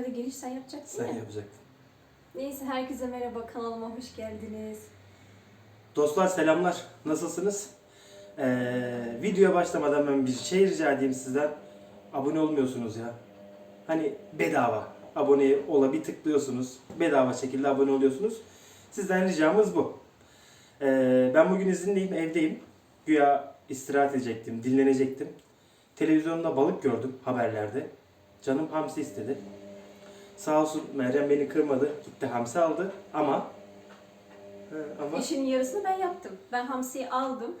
hadi giriş sen yapacaksın Sen ya. yapacaktın. Neyse herkese merhaba kanalıma hoş geldiniz. Dostlar selamlar. Nasılsınız? Ee, videoya başlamadan ben bir şey rica edeyim sizden. Abone olmuyorsunuz ya. Hani bedava. Abone ola bir tıklıyorsunuz. Bedava şekilde abone oluyorsunuz. Sizden ricamız bu. Ee, ben bugün izinliyim, evdeyim. Güya istirahat edecektim, dinlenecektim. Televizyonda balık gördüm haberlerde. Canım hamsi istedi. Sağ olsun Meryem beni kırmadı. Gitti hamsi aldı ama He, ama İşin yarısını ben yaptım. Ben hamsiyi aldım.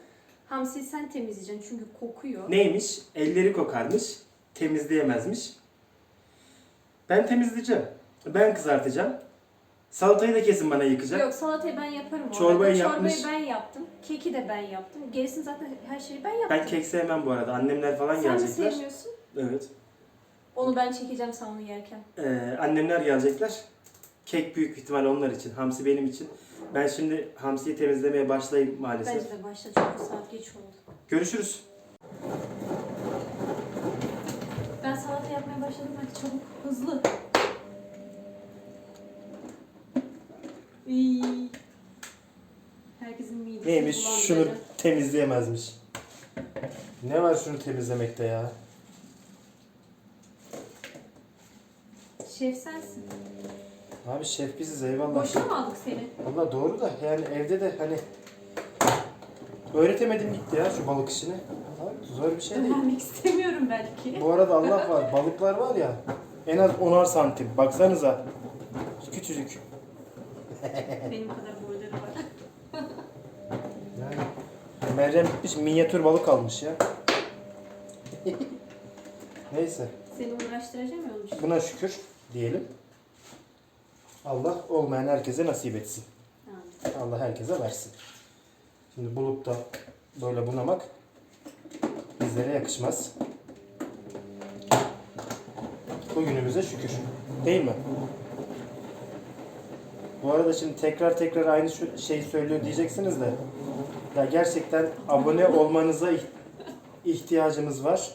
Hamsiyi sen temizleyeceksin çünkü kokuyor. Neymiş? Elleri kokarmış, temizleyemezmiş. Ben temizleyeceğim. Ben kızartacağım. Salatayı da kesin bana yıkacak. Yok salatayı ben yaparım orada. Çorbayı Çorbayı yapmış. ben yaptım. Keki de ben yaptım. Gerisini zaten her şeyi ben yaptım. Ben kek sevmem bu arada. Annemler falan Sen gelecekler. sevmiyorsun. Evet. Onu ben çekeceğim sen onu yerken. Ee, annemler gelecekler. Kek büyük ihtimal onlar için. Hamsi benim için. Ben şimdi hamsiyi temizlemeye başlayayım maalesef. Bence de başla çünkü saat geç oldu. Görüşürüz. Ben salata yapmaya başladım hadi çabuk hızlı. İyi. Herkesin midesi Neymiş? bulandırıcı. Şunu temizleyemezmiş. Ne var şunu temizlemekte ya? Şef sensin. Abi şef biziz eyvallah. Boşuna mı aldık seni? Valla doğru da yani evde de hani öğretemedim gitti ya şu balık işini. Abi zor bir şey değil. Öğrenmek istemiyorum belki. Bu arada Allah var balıklar var ya en az 10'ar santim baksanıza. Küçücük. Benim kadar boyları var. Yani Meryem gitmiş minyatür balık almış ya. Neyse Seni uğraştıracağım ya için. buna şükür diyelim. Allah olmayan herkese nasip etsin. Allah herkese versin. Şimdi bulup da böyle bunamak bizlere yakışmaz. Bugünümüze şükür. Değil mi? Bu arada şimdi tekrar tekrar aynı şeyi söylüyor diyeceksiniz de ya gerçekten abone olmanıza ih- ihtiyacımız var.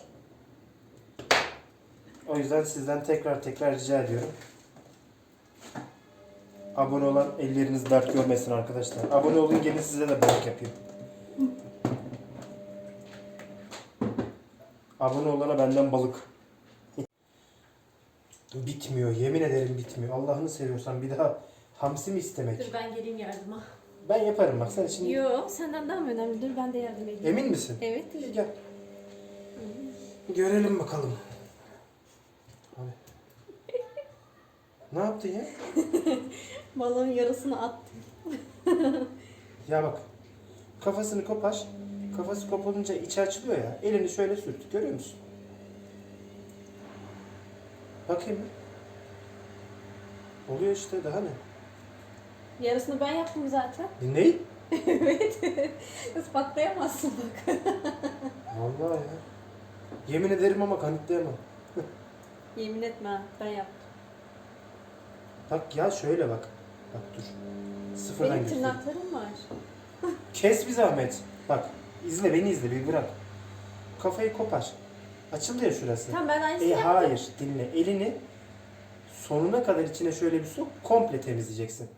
O yüzden sizden tekrar tekrar rica ediyorum. Abone olan elleriniz dert görmesin arkadaşlar. Abone olun gelin size de balık yapayım. Abone olana benden balık. Bitmiyor. Yemin ederim bitmiyor. Allah'ını seviyorsan bir daha hamsi mi istemek? Dur ben geleyim yardıma. Ben yaparım bak sen şimdi. Yo senden daha mı önemli? Dur ben de yardım edeyim. Emin misin? Evet. Gel. Görelim bakalım. Ne yaptın ya? Balığın yarısını attım. Ya bak. Kafasını kopar. Kafası koparınca içi açılıyor ya. Elini şöyle sürt. Görüyor musun? Bakayım? Oluyor işte daha ne? Yarısını ben yaptım zaten. Dinleyin. evet. Ispatlayamazsın bak. Vallahi ya. Yemin ederim ama kanıtlayamam. Yemin etme ben yaptım. Bak ya şöyle bak. Bak dur. Sıfırdan Benim göster. tırnaklarım var. Kes bir zahmet. Bak izle beni izle bir bırak. Kafayı kopar. Açıldı ya şurası. Tamam ben aynısını E yaptım. hayır dinle. Elini sonuna kadar içine şöyle bir sok. Komple temizleyeceksin.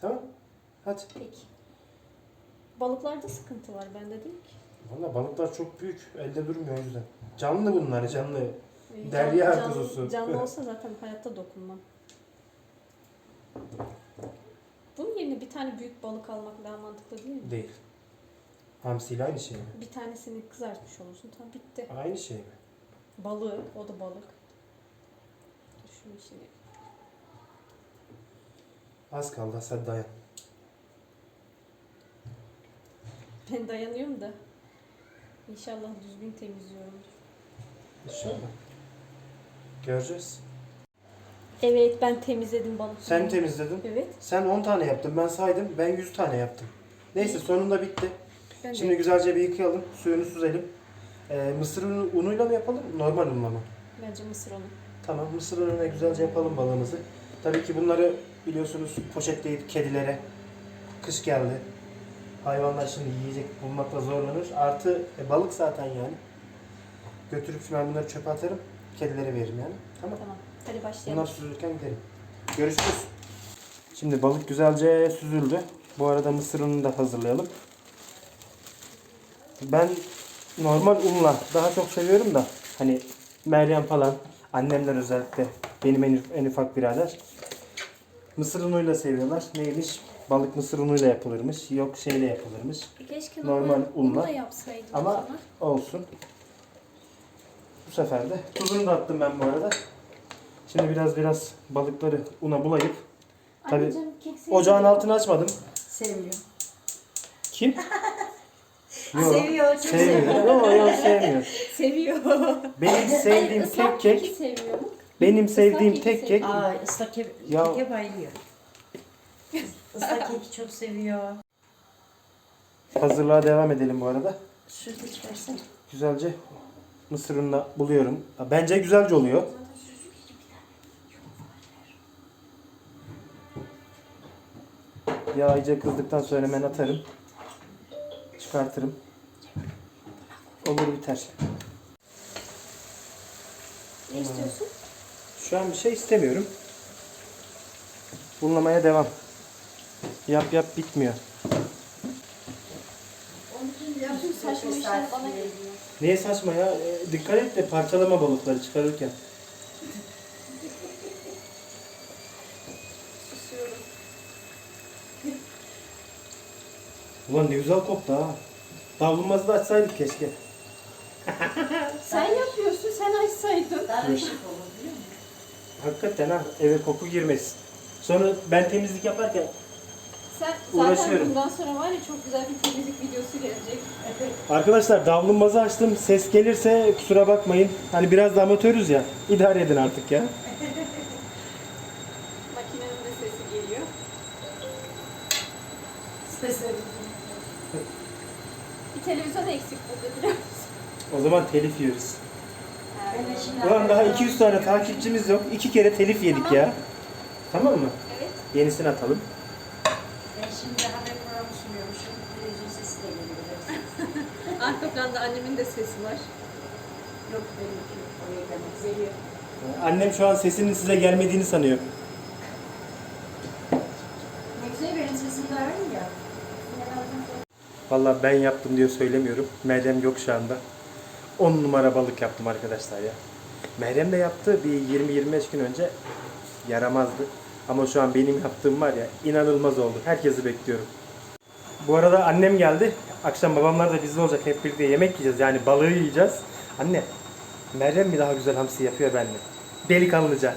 Tamam? Hadi. Peki. Balıklarda sıkıntı var bende değil ki. Valla balıklar çok büyük. Elde durmuyor o yüzden. Canlı bunlar canlı. Ee, Derya can- kuzusu. Canlı olsa zaten hayatta dokunmam. Bunun yerine bir tane büyük balık almak daha mantıklı değil mi? Değil. Hamsiyle aynı şey mi? Bir tanesini kızartmış olursun. Tamam bitti. Aynı şey mi? Balığı, o da balık. Dur şunu içine. Az kaldı. Hadi dayan. Ben dayanıyorum da. İnşallah düzgün temizliyorumdur. İnşallah. Göreceğiz. Evet ben temizledim balık. Sen temizledin. Evet. Sen 10 tane yaptın. Ben saydım. Ben 100 tane yaptım. Neyse sonunda bitti. Ben de- Şimdi güzelce bir yıkayalım. Suyunu süzelim. Ee, mısır unu- unuyla mı yapalım? Normal unla mı? Bence mısır onu. Tamam. Mısır unuyla güzelce yapalım balığımızı. Tabii ki bunları biliyorsunuz poşetleyip kedilere. Kış geldi. Hayvanlar şimdi yiyecek bulmakla zorlanır. Artı e, balık zaten yani. Götürüp şimdi ben bunları çöpe atarım. Kedilere veririm yani. Tamam. Tamam. Hadi başlayalım. Bunlar süzülürken gidelim. Görüşürüz. Şimdi balık güzelce süzüldü. Bu arada mısır ununu da hazırlayalım. Ben normal unla daha çok seviyorum da hani Meryem falan annemler özellikle benim en, en ufak birader mısır unuyla seviyorlar. Neymiş? Balık mısır unuyla yapılırmış. Yok şeyle yapılırmış. Keşke normal unla. yapsaydım Ama-. Olsun. Bu sefer de tuzunu da attım ben bu arada. Şimdi biraz biraz balıkları una bulayıp Tabii, Anneciğim, kek seviyor ocağın altını açmadım. Sevmiyor. Kim? Yok. Seviyor, çok Sevmiyor. Yok yok sevmiyor. Seviyor. Benim sevdiğim tek kek, seviyor mu? benim sevdiğim tek kek Aa, ıslak kek, Ya- keke bayılıyor. Islak keki çok seviyor. Hazırlığa devam edelim bu arada. Süt içersen. Güzelce mısır ununa buluyorum. Bence güzelce oluyor. Yağ iyice kızdıktan sonra hemen atarım. Çıkartırım. Olur biter. Ne istiyorsun? Şu an bir şey istemiyorum. Bunlamaya devam. Yap yap bitmiyor. Bütün saçma işler bana geliyor. Niye saçma ya? Ee, dikkat et de parçalama balıkları çıkarırken. Ulan ne güzel koktu ha. Davlumbazı da açsaydık keşke. Sen yapıyorsun, sen açsaydın. Daha ışık olur biliyor musun? Hakikaten ha eve koku girmesin. Sonra ben temizlik yaparken Sen zaten Uğraşıyorum. bundan sonra var ya çok güzel bir temizlik videosu gelecek. Arkadaşlar davlumbazı açtım. Ses gelirse kusura bakmayın. Hani biraz da amatörüz ya. İdare edin artık ya. Makinenin de sesi geliyor. Sesleri. Bir televizyon eksik burada biliyor musun? O zaman telif yiyoruz. Ben de şimdi Ulan daha haber 200 tane takipçimiz yok. İki kere telif yedik Tamam. ya. Tamam mı? Evet. Yenisini atalım. Ben şimdi haber programı sunuyormuşum. Televizyon sesi de geliyor. Arka planda annemin de sesi var. Yok benimki oraya gelmez. Geliyor. Annem şu an sesinin size gelmediğini sanıyor. Ne güzel benim sesim daha iyi ya. Vallahi ben yaptım diye söylemiyorum. Meryem yok şu anda. 10 numara balık yaptım arkadaşlar ya. Meryem de yaptı bir 20-25 gün önce. Yaramazdı. Ama şu an benim yaptığım var ya inanılmaz oldu. Herkesi bekliyorum. Bu arada annem geldi. Akşam babamlar da bizde olacak. Hep birlikte yemek yiyeceğiz. Yani balığı yiyeceğiz. Anne, Meryem mi daha güzel hamsi yapıyor ben mi? Delikanlıca.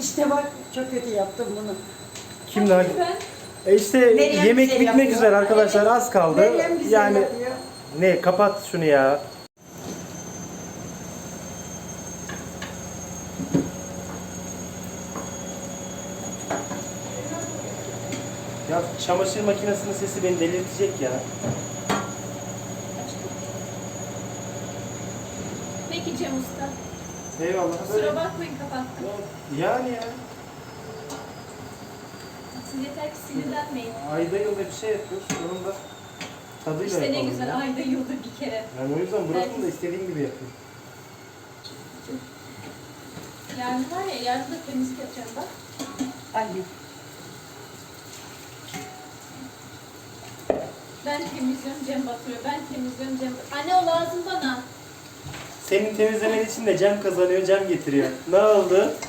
İşte bak çok kötü yaptım bunu. Kim daha... Ben E işte Meryem yemek bitmek yapıyor. üzere arkadaşlar. Az kaldı. Meryem güzel yani yapıyor. ne kapat şunu ya. Ya çamaşır makinesinin sesi beni delirtecek ya. Peki Cem Usta. Eyvallah. Kusura bakmayın kapattım. Yani ya. Siz yeter ki sinirlenmeyin. Ayda yılda bir şey yapıyoruz. Onun da tadıyla İşte ne yapalım güzel ya. ayda yılda bir kere. Yani o yüzden burasını da istediğim gibi yapayım. Yarın var ya yarın da temizlik yapacağım bak. Anne. Ben temizliyorum Cem batırıyor. Ben temizliyorum Cem Anne o lazım bana. Senin temizlemen için de Cem kazanıyor, Cem getiriyor. Ne oldu?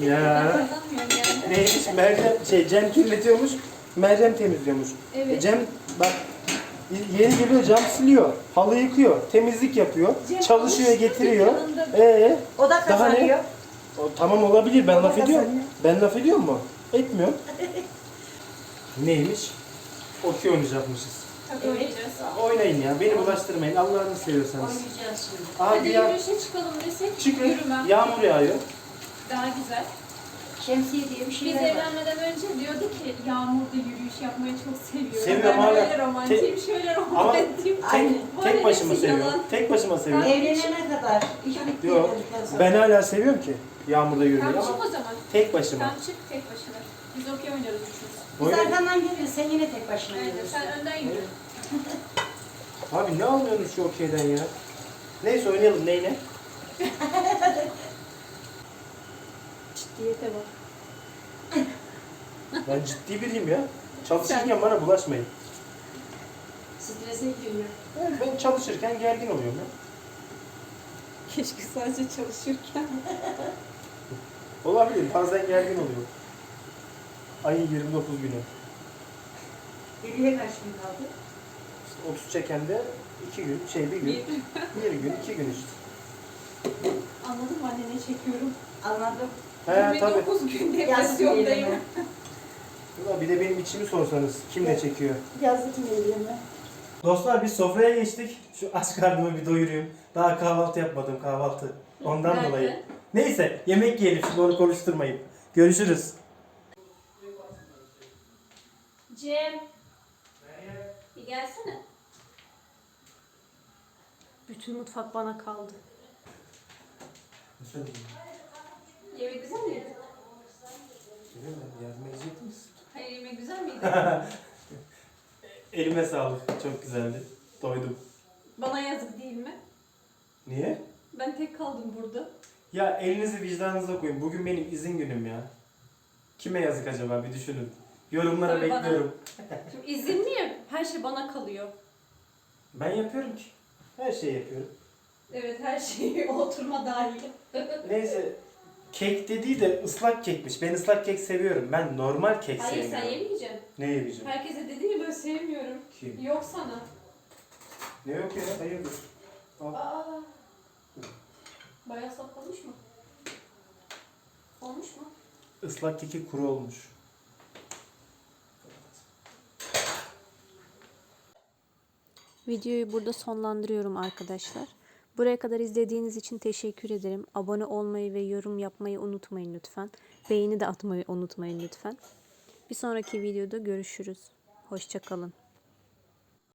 Ben Ya. kazanmıyorum yani. Neymiş? Meryem, şey Cem kirletiyormuş, Meryem temizliyormuş. Evet. E Cem bak yeni geliyor cam siliyor, halı yıkıyor, temizlik yapıyor, Cem çalışıyor, alıştı getiriyor. Ee, O da Daha ne? kazanıyor. o, tamam olabilir ben laf ediyorum. Ben laf ediyor mu? Etmiyorum. Neymiş? Okey oynayacakmışız. Tabii oynayacağız. Oynayın ya, beni bulaştırmayın Allah'ını seviyorsanız. Oynayacağız şimdi. Hadi Abi ya, yürüyüşe çıkalım desek çıkın, yürümem. yağmur yağıyor. Daha güzel. Şemsiye diye bir Biz şeyler var. evlenmeden önce diyordu ki yağmurda yürüyüş yapmayı çok seviyorum. Seviyorum ben hala. böyle romantiyim, şöyle romantiyim. Tek, Bu tek arada başıma hepsi seviyorum. yalan. Tek başıma seviyorum. Evlenene kadar. İş bitti. Yok. evlendikten sonra. Ben hala seviyorum ki yağmurda yürümeyi Tamam ama çık o zaman. tek başıma. Tamam çık tek başına. Biz okey oynarız üçümüz. Biz Oynayın. arkandan geliyoruz. Sen yine tek başına Aynen geliyorsun. sen önden yürü. Abi ne anlıyorsun şu okeyden ya? Neyse oynayalım neyle? Ciddiyete bak. Ben ciddi biriyim ya. Çalışırken bana bulaşmayın. Strese giriyor. Yani ben çalışırken gergin oluyorum ya. Keşke sadece çalışırken. Olabilir. Bazen gergin oluyor. Ayın 29 günü. Geriye kaç gün kaldı? İşte 30 çekende 2 gün, şey bir gün, bir gün, 2 gün işte. Anladın mı anne ne çekiyorum? Anladım. He tabii. 29 gün depresyondayım. Ulan Bir de benim içimi sorsanız kim ne çekiyor? Yazık elime. Dostlar biz sofraya geçtik. Şu aç karnımı bir doyurayım. Daha kahvaltı yapmadım kahvaltı. Ondan Nerede? dolayı. Neyse yemek yiyelim şimdi onu konuşturmayın. Görüşürüz. Cem. Bir gelsene. Bütün mutfak bana kaldı. Yemek güzel miydi? Yardım edecek misin? Hayır yemek güzel miydi? Elime sağlık. Çok güzeldi. Doydum. bana yazık değil mi? Niye? Ben tek kaldım burada. Ya elinizi vicdanınıza koyun. Bugün benim izin günüm ya. Kime yazık acaba bir düşünün. Yorumlara Tabii bana. bekliyorum. Şimdi izinliyim. Her şey bana kalıyor. Ben yapıyorum ki. Her şeyi yapıyorum. Evet her şey oturma dahil. Neyse kek dediği de ıslak kekmiş. Ben ıslak kek seviyorum. Ben normal kek Hayır sen sevmiyorum. yemeyeceksin. Ne yemeyeceğim? Herkese dedi ya ben sevmiyorum. Kim? Yok sana. Ne yok ya? Hayırdır? Aa. Bayağı saplamış mı? Olmuş mu? Islak keki kuru olmuş. Videoyu burada sonlandırıyorum arkadaşlar. Buraya kadar izlediğiniz için teşekkür ederim. Abone olmayı ve yorum yapmayı unutmayın lütfen. Beğeni de atmayı unutmayın lütfen. Bir sonraki videoda görüşürüz. Hoşçakalın.